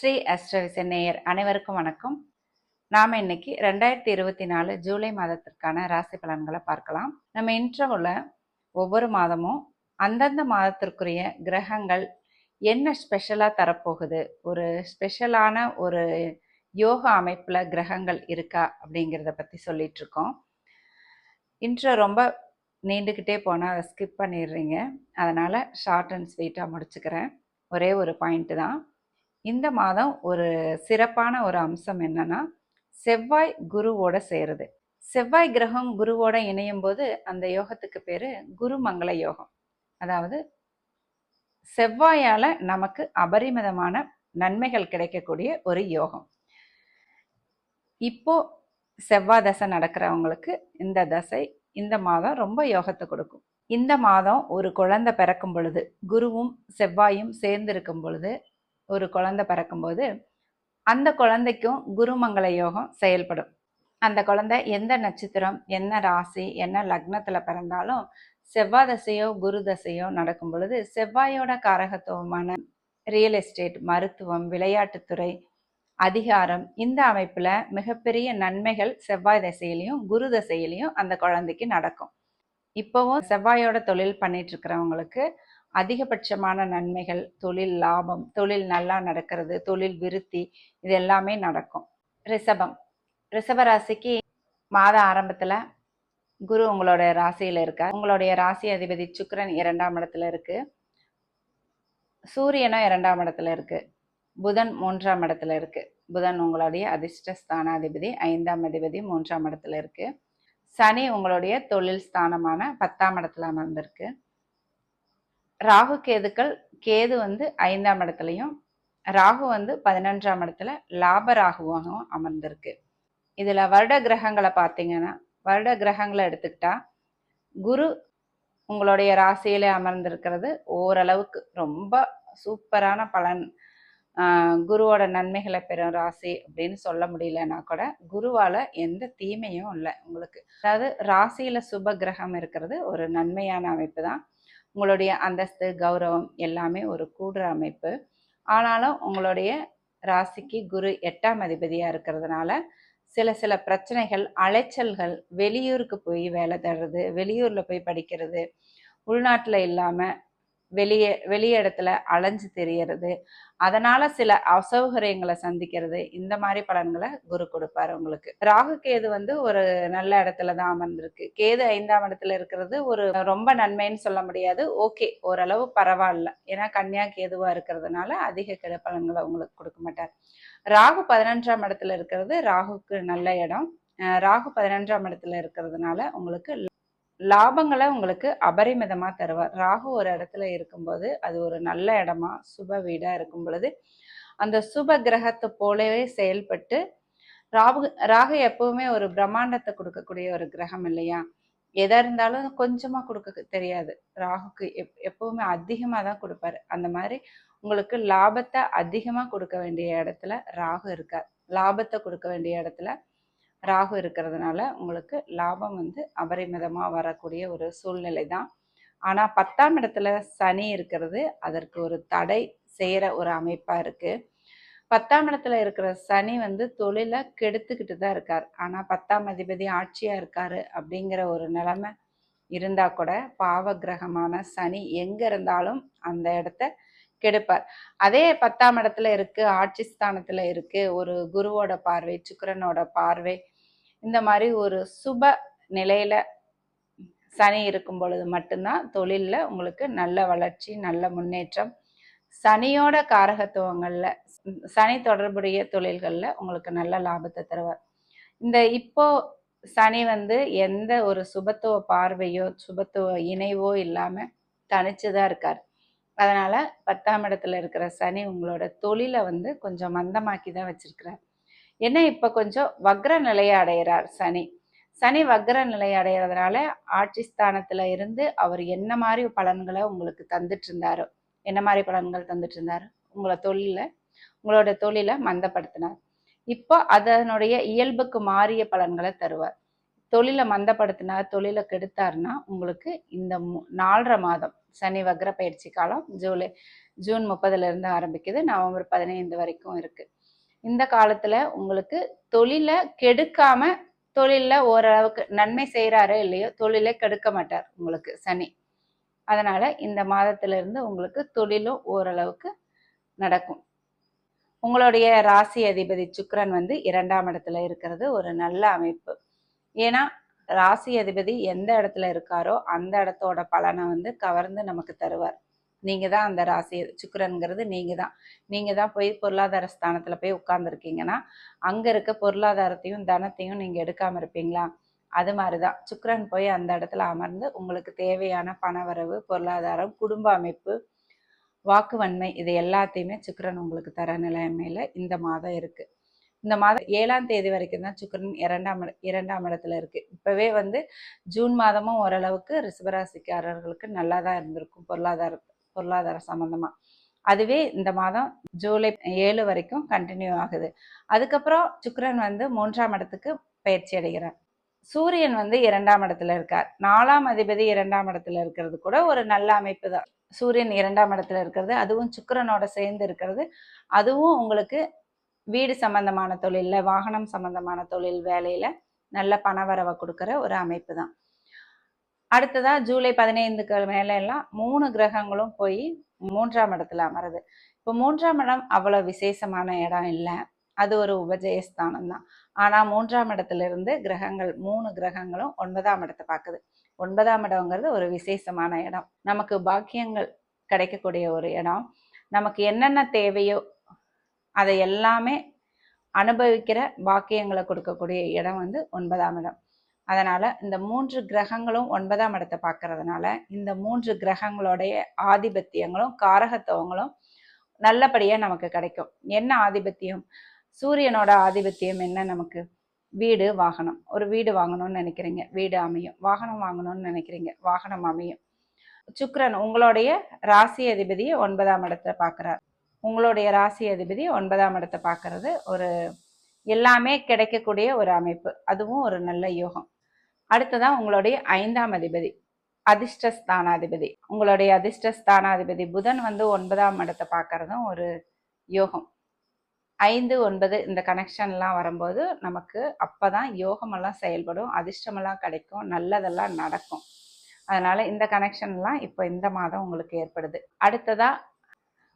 ஸ்ரீ அஸ்ட்ரவிசன் நேயர் அனைவருக்கும் வணக்கம். நாம இன்னைக்கு ரெண்டாயிரத்தி இருபத்தி நாலு ஜூலை மாதத்திற்கான ராசி பலன்களை பார்க்கலாம். நம்ம இன்ட்ரோவில் ஒவ்வொரு மாதமும் அந்தந்த மாதத்திற்குரிய கிரகங்கள் என்ன ஸ்பெஷலாக தரப்போகுது? ஒரு ஸ்பெஷலான ஒரு யோகா அமைப்பில் கிரகங்கள் இருக்கா அப்படிங்கிறத பற்றி சொல்லிட்டு இருக்கோம் இன்ட்ரோ ரொம்ப நீண்டுக்கிட்டே போனால் அதை ஸ்கிப் பண்ணிடுறீங்க. அதனால் ஷார்ட் அண்ட் ஸ்வீட்டாக முடிச்சுக்கிறேன். ஒரே ஒரு பாயிண்ட்டு தான். இந்த மாதம் ஒரு சிறப்பான ஒரு அம்சம் என்னன்னா செவ்வாய் குருவோட சேருது. செவ்வாய் கிரகம் குருவோட இணையும் போது அந்த யோகத்துக்கு பேரு குருமங்கள யோகம். அதாவது செவ்வாயால நமக்கு அபரிமிதமான நன்மைகள் கிடைக்கக்கூடிய ஒரு யோகம். இப்போ செவ்வாய் தசை நடக்கிறவங்களுக்கு இந்த தசை இந்த மாதம் ரொம்ப யோகத்தை கொடுக்கும். இந்த மாதம் ஒரு குழந்தை பிறக்கும் பொழுது குருவும் செவ்வாயும் சேர்ந்து இருக்கும் பொழுது ஒரு குழந்தை பிறக்கும்போது அந்த குழந்தைக்கும் குருமங்கள யோகம் செயல்படும். அந்த குழந்தை எந்த நட்சத்திரம் என்ன ராசி என்ன லக்னத்தில் பிறந்தாலும் செவ்வாய் தசையோ குரு தசையோ நடக்கும் பொழுது செவ்வாயோட காரகத்துவமான ரியல் எஸ்டேட் மருத்துவம் விளையாட்டுத்துறை அதிகாரம் இந்த அமைப்பில் மிகப்பெரிய நன்மைகள் செவ்வாய் தசையிலையும் குரு தசையிலையும் அந்த குழந்தைக்கு நடக்கும். இப்போவும் செவ்வாயோட தொழில் பண்ணிட்டு இருக்கிறவங்களுக்கு அதிகபட்சமான நன்மைகள் தொழில் லாபம் தொழில் நல்லா நடக்கிறது தொழில் விருத்தி இது எல்லாமே நடக்கும். ரிஷபம். ரிஷபராசிக்கு மாத ஆரம்பத்தில் குரு உங்களோட ராசியில் இருக்கார். உங்களுடைய ராசி அதிபதி சுக்கரன் இரண்டாம் இடத்துல இருக்கு. சூரியனும் இரண்டாம் இடத்துல இருக்கு. புதன் மூன்றாம் இடத்துல இருக்கு. புதன் உங்களுடைய அதிர்ஷ்ட ஸ்தானாதிபதி ஐந்தாம் அதிபதி மூன்றாம் இடத்துல இருக்கு. சனி உங்களுடைய தொழில் ஸ்தானமான பத்தாம் இடத்துல அமர்ந்திருக்கு. ராகு கேதுக்கள் கேது வந்து ஐந்தாம் இடத்துலையும் ராகு வந்து பதினஞ்சாம் இடத்துல லாப ராகுவாகவும் அமர்ந்திருக்கு. இதில் வருட கிரகங்களை பார்த்தீங்கன்னா வருட கிரகங்களை எடுத்துக்கிட்டா குரு உங்களுடைய ராசியில அமர்ந்திருக்கிறது ஓரளவுக்கு ரொம்ப சூப்பரான பலன். குருவோட நன்மைகளை பெறும் ராசி அப்படின்னு சொல்ல முடியலன்னா கூட குருவால எந்த தீமையும் இல்லை உங்களுக்கு. அதாவது ராசியில சுப கிரகம் இருக்கிறது ஒரு நன்மையான அமைப்பு தான் உங்களுடைய அந்தஸ்து கௌரவம் எல்லாமே ஒரு கூடுற அமைப்பு. ஆனாலும் உங்களுடைய ராசிக்கு குரு எட்டாம் அதிபதியாக இருக்கிறதுனால சில சில பிரச்சனைகள் அலைச்சல்கள் வெளியூருக்கு போய் வேலை தர்றது வெளியூரில் போய் படிக்கிறது உள்நாட்டில் இல்லாமல் வெளியே வெளி இடத்துல அலைஞ்சு தெரியறது. அதனால சில அசௌகரியங்களை சந்திக்கிறது. இந்த மாதிரி பலன்களை குரு கொடுப்பாரு உங்களுக்கு. ராகு கேது வந்து ஒரு நல்ல இடத்துல தான் அமர்ந்திருக்கு. கேது ஐந்தாம் இடத்துல இருக்கிறது ஒரு ரொம்ப நன்மைன்னு சொல்ல முடியாது. ஓகே ஓரளவு பரவாயில்ல. ஏன்னா கன்னியா கேதுவா இருக்கிறதுனால அதிக கெடு பலன்களை உங்களுக்கு கொடுக்க மாட்டார். ராகு பதினொன்றாம் இடத்துல இருக்கிறது ராகுக்கு நல்ல இடம். ராகு பதினொன்றாம் இடத்துல இருக்கிறதுனால உங்களுக்கு லாபங்களை உங்களுக்கு அபரிமிதமாக தருவார் ராகு ஒரு இடத்துல இருக்கும்போது அது ஒரு நல்ல இடமா சுப வீடாக இருக்கும் பொழுது அந்த சுப கிரகத்தை போலவே செயல்பட்டு ராகு ராகு எப்பவுமே ஒரு பிரம்மாண்டத்தை கொடுக்கக்கூடிய ஒரு கிரகம் இல்லையா? எதா இருந்தாலும் கொஞ்சமா கொடுக்க தெரியாது. ராகுக்கு எப் எப்பவுமே அதிகமா தான் கொடுப்பாரு. அந்த மாதிரி உங்களுக்கு லாபத்தை அதிகமா கொடுக்க வேண்டிய இடத்துல ராகு இருக்கார். லாபத்தை கொடுக்க வேண்டிய இடத்துல ராகு இருக்கிறதுனால உங்களுக்கு லாபம் வந்து அபரிமிதமாக வரக்கூடிய ஒரு சூழ்நிலை தான் ஆனால் பத்தாம் இடத்துல சனி இருக்கிறது அதற்கு ஒரு தடை செய்கிற ஒரு அமைப்பாக இருக்குது பத்தாம் இடத்துல இருக்கிற சனி வந்து தொழிலை கெடுத்துக்கிட்டு தான் இருக்கார். ஆனால் பத்தாம் அதிபதி ஆட்சியாக இருக்கார் அப்படிங்கிற ஒரு நிலைமை இருந்தால் கூட பாவ கிரகமான சனி எங்கே இருந்தாலும் அந்த இடத்த கெடுப்பார். அதே பத்தாம் இடத்துல இருக்குது ஆட்சி ஸ்தானத்தில் இருக்குது ஒரு குருவோட பார்வை சுக்கரனோட பார்வை இந்த மாதிரி ஒரு சுப நிலையில சனி இருக்கும் பொழுது மட்டும்தான் தொழிலில் உங்களுக்கு நல்ல வளர்ச்சி நல்ல முன்னேற்றம். சனியோட காரகத்துவங்களில் சனி தொடர்புடைய தொழில்களில் உங்களுக்கு நல்ல லாபத்தை தருவார். இந்த இப்போ சனி வந்து எந்த ஒரு சுபத்துவ பார்வையோ சுபத்துவ இணைவோ இல்லாம தனிச்சுதான் இருக்கார். அதனால பத்தாம் இடத்துல இருக்கிற சனி உங்களோட தொழிலை வந்து கொஞ்சம் மந்தமாக்கி தான் வச்சிருக்கிறார். என்ன இப்ப கொஞ்சம் வக்ர நிலையை அடைகிறார் சனி. சனி வக்ர நிலை அடைகிறதுனால ஆட்சி ஸ்தானத்துல இருந்து அவர் என்ன மாதிரி பலன்களை உங்களுக்கு தந்துட்டு இருந்தாரோ என்ன மாதிரி பலன்கள் தந்துட்டு இருந்தாரு? உங்களை தொழில உங்களோட தொழிலை மந்தப்படுத்தினார். இப்போ அதனுடைய இயல்புக்கு மாறிய பலன்களை தருவார். தொழிலை மந்தப்படுத்தினார் தொழிலை கெடுத்தாருன்னா உங்களுக்கு இந்த மு- நாலரை மாதம் சனி வக்ர பயிற்சி காலம் ஜூலை ஜூன் முப்பதுல இருந்து ஆரம்பிக்குது நவம்பர் பதினைந்து வரைக்கும் இருக்கு. இந்த காலத்துல உங்களுக்கு தொழிலை கெடுக்காம தொழில்ல ஓரளவுக்கு நன்மை செய்கிறாரோ இல்லையோ தொழிலை கெடுக்க மாட்டார் உங்களுக்கு சனி. அதனால இந்த மாதத்துல இருந்து உங்களுக்கு தொழிலும் ஓரளவுக்கு நடக்கும். உங்களுடைய ராசி அதிபதி சுக்கரன் வந்து இரண்டாம் இடத்துல இருக்கிறது ஒரு நல்ல அமைப்பு. ஏன்னா ராசி அதிபதி எந்த இடத்துல இருக்காரோ அந்த இடத்தோட பலனை வந்து கவர்ந்து நமக்கு தருவார். நீங்க தான் அந்த ராசி சுக்கிரன்கிறது நீங்க தான். நீங்க தான் போய் பொருளாதார ஸ்தானத்துல போய் உட்கார்ந்துருக்கீங்கன்னா அங்க இருக்க பொருளாதாரத்தையும் தனத்தையும் நீங்க எடுக்காம இருப்பீங்களா? அது மாதிரிதான். சுக்கரன் போய் அந்த இடத்துல அமர்ந்து உங்களுக்கு தேவையான பணவரவு பொருளாதாரம் குடும்ப அமைப்பு வாக்குவன்மை இது எல்லாத்தையுமே சுக்கரன் உங்களுக்கு தர நிலைமையில இந்த மாதம் இருக்கு. இந்த மாதம் ஏழாம் தேதி வரைக்கும் தான் சுக்கரன் இரண்டாம் இரண்டாம் இடத்துல இருக்கு. இப்பவே வந்து ஜூன் மாதமும் ஓரளவுக்கு ரிசபராசிக்காரர்களுக்கு நல்லா தான் இருந்திருக்கும் பொருளாதார பொருளாதார சம்மந்தமாக அதுவே இந்த மாதம் ஜூலை ஏழு வரைக்கும் கண்டினியூ ஆகுது. அதுக்கப்புறம் சுக்ரன் வந்து மூன்றாம் இடத்துக்கு பயிற்சி அடைகிறார். சூரியன் வந்து இரண்டாம் இடத்துல இருக்கார். நாலாம் அதிபதி இரண்டாம் இடத்துல இருக்கிறது கூட ஒரு நல்ல அமைப்பு தான். சூரியன் இரண்டாம் இடத்துல இருக்கிறது அதுவும் சுக்கரனோட சேர்ந்து இருக்கிறது. அதுவும் உங்களுக்கு வீடு சம்பந்தமான தொழிலில் வாகனம் சம்பந்தமான தொழில் வேலையில நல்ல பணவரவை கொடுக்குற ஒரு அமைப்பு தான். அடுத்ததா ஜூலை பதினைந்துக்கு மேல எல்லாம் மூணு கிரகங்களும் போய் மூன்றாம் இடத்துல அமருது. இப்போ மூன்றாம் இடம் அவ்வளவு விசேஷமான இடம் இல்லை. அது ஒரு உபஜயஸ்தானம் தான். ஆனா மூன்றாம் இடத்துல இருந்து கிரகங்கள் மூணு கிரகங்களும் ஒன்பதாம் இடத்தை பார்க்குது. ஒன்பதாம் இடம்ங்கிறது ஒரு விசேஷமான இடம். நமக்கு பாக்கியங்கள் கிடைக்கக்கூடிய ஒரு இடம். நமக்கு என்னென்ன தேவையோ அதை எல்லாமே அனுபவிக்கிற பாக்கியங்களை கொடுக்கக்கூடிய இடம் வந்து ஒன்பதாம் இடம். அதனால இந்த மூன்று கிரகங்களும் ஒன்பதாம் இடத்தை பார்க்கறதுனால இந்த மூன்று கிரகங்களுடைய ஆதிபத்தியங்களும் காரகத்துவங்களும் நல்லபடியாக நமக்கு கிடைக்கும். என்ன ஆதிபத்தியம்? சூரியனோட ஆதிபத்தியம் என்ன நமக்கு? வீடு வாகனம். ஒரு வீடு வாங்கணும்னு நினைக்கிறீங்க. வீடு அமையும். வாகனம் வாங்கணும்னு நினைக்கிறீங்க. வாகனம் அமையும். சுக்ரன் உங்களுடைய ராசி அதிபதியை ஒன்பதாம் இடத்தை பார்க்குறார். உங்களுடைய ராசி அதிபதி ஒன்பதாம் இடத்தை பார்க்கறது ஒரு எல்லாமே கிடைக்கக்கூடிய ஒரு அமைப்பு. அதுவும் ஒரு நல்ல யோகம். அடுத்ததான் உங்களுடைய ஐந்தாம் அதிபதி அதிர்ஷ்ட ஸ்தானாதிபதி உங்களுடைய அதிர்ஷ்ட ஸ்தானாதிபதி புதன் வந்து ஒன்பதாம் இடத்தை பார்க்கறதும் ஒரு யோகம். ஐந்து ஒன்பது இந்த கனெக்ஷன்லாம் வரும்போது நமக்கு அப்பதான் யோகமெல்லாம் செயல்படும் அதிர்ஷ்டமெல்லாம் கிடைக்கும் நல்லதெல்லாம் நடக்கும். அதனால இந்த கனெக்ஷன்லாம் இப்போ இந்த மாதம் உங்களுக்கு ஏற்படுது. அடுத்ததா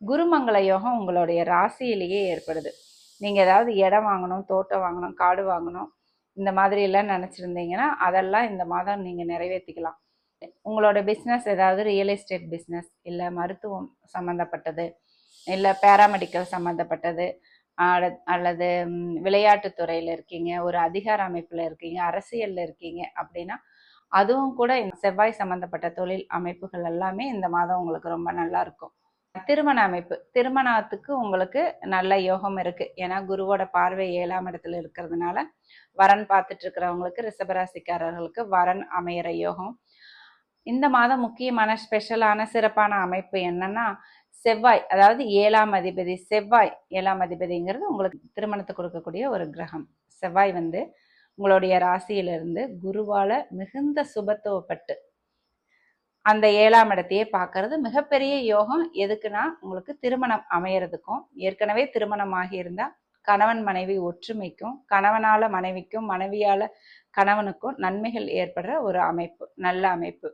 குருமங்கள யோகம் உங்களுடைய ராசியிலேயே ஏற்படுது. நீங்கள் ஏதாவது இடம் வாங்கணும் தோட்டம் வாங்கணும் காடு வாங்கணும் இந்த மாதிரி எல்லாம் நினச்சிருந்தீங்கன்னா அதெல்லாம் இந்த மாதம் நீங்கள் நிறைவேற்றிக்கலாம் உங்களோட பிஸ்னஸ் ஏதாவது ரியல் எஸ்டேட் பிஸ்னஸ் இல்லை மருத்துவம் சம்மந்தப்பட்டது இல்லை பேராமெடிக்கல் சம்மந்தப்பட்டது அல்லது விளையாட்டுத்துறையில் இருக்கீங்க ஒரு அதிகார அமைப்பில் இருக்கீங்க அரசியலில் இருக்கீங்க அப்படின்னா அதுவும் கூட இந்த செவ்வாய் சம்மந்தப்பட்ட தொழில் அமைப்புகள் எல்லாமே இந்த மாதம் உங்களுக்கு ரொம்ப நல்லா இருக்கும். திருமண அமைப்பு. திருமணத்துக்கு உங்களுக்கு நல்ல யோகம் இருக்கு. ஏன்னா குருவோட பார்வை ஏழாம் இடத்துல இருக்கிறதுனால வரன் பார்த்துட்டு இருக்கிறவங்களுக்கு ரிஷபராசிக்காரர்களுக்கு வரன் அமையிற யோகம். இந்த மாதம் முக்கியமான ஸ்பெஷலான சிறப்பான அமைப்பு என்னன்னா செவ்வாய். அதாவது ஏழாம் அதிபதி செவ்வாய் ஏழாம் அதிபதிங்கிறது உங்களுக்கு திருமணத்தை கொடுக்கக்கூடிய ஒரு கிரகம். செவ்வாய் வந்து உங்களுடைய ராசியிலிருந்து குருவால மிகுந்த சுபத்துவப்பட்டு அந்த ஏழாம் இடத்தையே பார்க்கறது மிகப்பெரிய யோகம். எதுக்குன்னா உங்களுக்கு திருமணம் அமையறதுக்கும் ஏற்கனவே திருமணம் ஆகியிருந்தா கணவன் மனைவி ஒற்றுமைக்கும் கணவனால மனைவிக்கும் மனைவியால கணவனுக்கும் நன்மைகள் ஏற்படுற ஒரு அமைப்பு நல்ல அமைப்பு.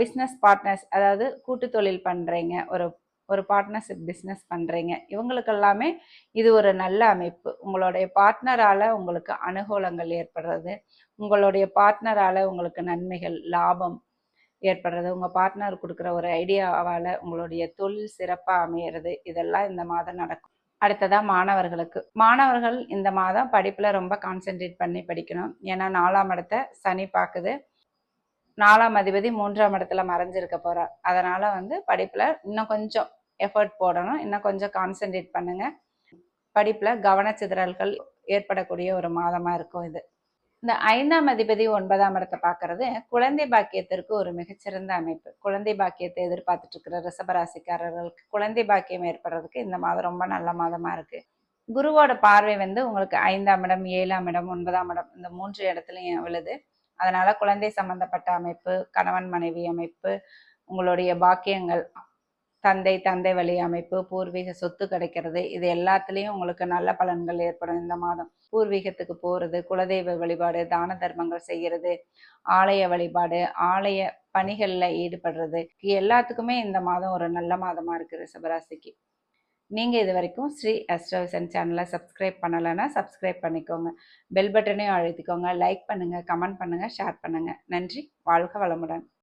பிஸ்னஸ் பார்ட்னர்ஸ் அதாவது கூட்டு தொழில் பண்றீங்க ஒரு ஒரு பார்ட்னர்ஷிப் பிஸ்னஸ் பண்றீங்க இவங்களுக்கு எல்லாமே இது ஒரு நல்ல அமைப்பு. உங்களுடைய பார்ட்னரால உங்களுக்கு அனுகூலங்கள் ஏற்படுறது உங்களுடைய பார்ட்னரால உங்களுக்கு நன்மைகள் லாபம் ஏற்படுறது. உங்கள் பார்ட்னர் கொடுக்குற ஒரு ஐடியாவால் உங்களுடைய தொழில் சிறப்பாக அமையிறது. இதெல்லாம் இந்த மாதம் நடக்கும். அடுத்ததாக மாணவர்களுக்கு. மாணவர்கள் இந்த மாதம் படிப்பில் ரொம்ப கான்சென்ட்ரேட் பண்ணி படிக்கணும். ஏன்னா நாலாம் இடத்த சனி பார்க்குது. நாலாம் அதிபதி மூன்றாம் இடத்துல மறைஞ்சிருக்க போகிறார் அதனால் வந்து படிப்பில் இன்னும் கொஞ்சம் எஃபர்ட் போடணும். இன்னும் கொஞ்சம் கான்சென்ட்ரேட் பண்ணுங்கள் படிப்பில் கவனச்சிதறல்கள் ஏற்படக்கூடிய ஒரு மாதமாக இருக்கும் இது. இந்த ஐந்தாம் அதிபதி ஒன்பதாம் இடத்தை பார்க்கறது குழந்தை பாக்கியத்திற்கு ஒரு மிகச்சிறந்த அமைப்பு. குழந்தை பாக்கியத்தை எதிர்பார்த்துட்டு இருக்கிற ரிசபராசிக்காரர்களுக்கு குழந்தை பாக்கியம் ஏற்படுறதுக்கு இந்த மாதம் ரொம்ப நல்ல மாதமா இருக்கு. குருவோட பார்வை வந்து உங்களுக்கு ஐந்தாம் இடம் ஏழாம் இடம் ஒன்பதாம் இடம் இந்த மூன்று இடத்துலையும் விழுது. அதனால குழந்தை சம்பந்தப்பட்ட அமைப்பு கணவன் மனைவி அமைப்பு உங்களுடைய பாக்கியங்கள் தந்தை தந்தை வழி அமைப்பு பூர்வீக சொத்து கிடைக்கிறது இது எல்லாத்துலேயும் உங்களுக்கு நல்ல பலன்கள் ஏற்படும் இந்த மாதம். பூர்வீகத்துக்கு போகிறது குலதெய்வ வழிபாடு தான தர்மங்கள் செய்கிறது ஆலய வழிபாடு ஆலய பணிகளில் ஈடுபடுறது எல்லாத்துக்குமே இந்த மாதம் ஒரு நல்ல மாதமாக இருக்குது சிவராசிக்கு நீங்கள் இது வரைக்கும் ஸ்ரீ அஸ்ட்ரோவிசன் சேனலை சப்ஸ்கிரைப் பண்ணலைன்னா சப்ஸ்கிரைப் பண்ணிக்கோங்க. பெல் பட்டனையும் அழுத்திக்கோங்க. லைக் பண்ணுங்கள் கமெண்ட் பண்ணுங்கள் ஷேர் பண்ணுங்கள் நன்றி. வாழ்க வளமுடன்.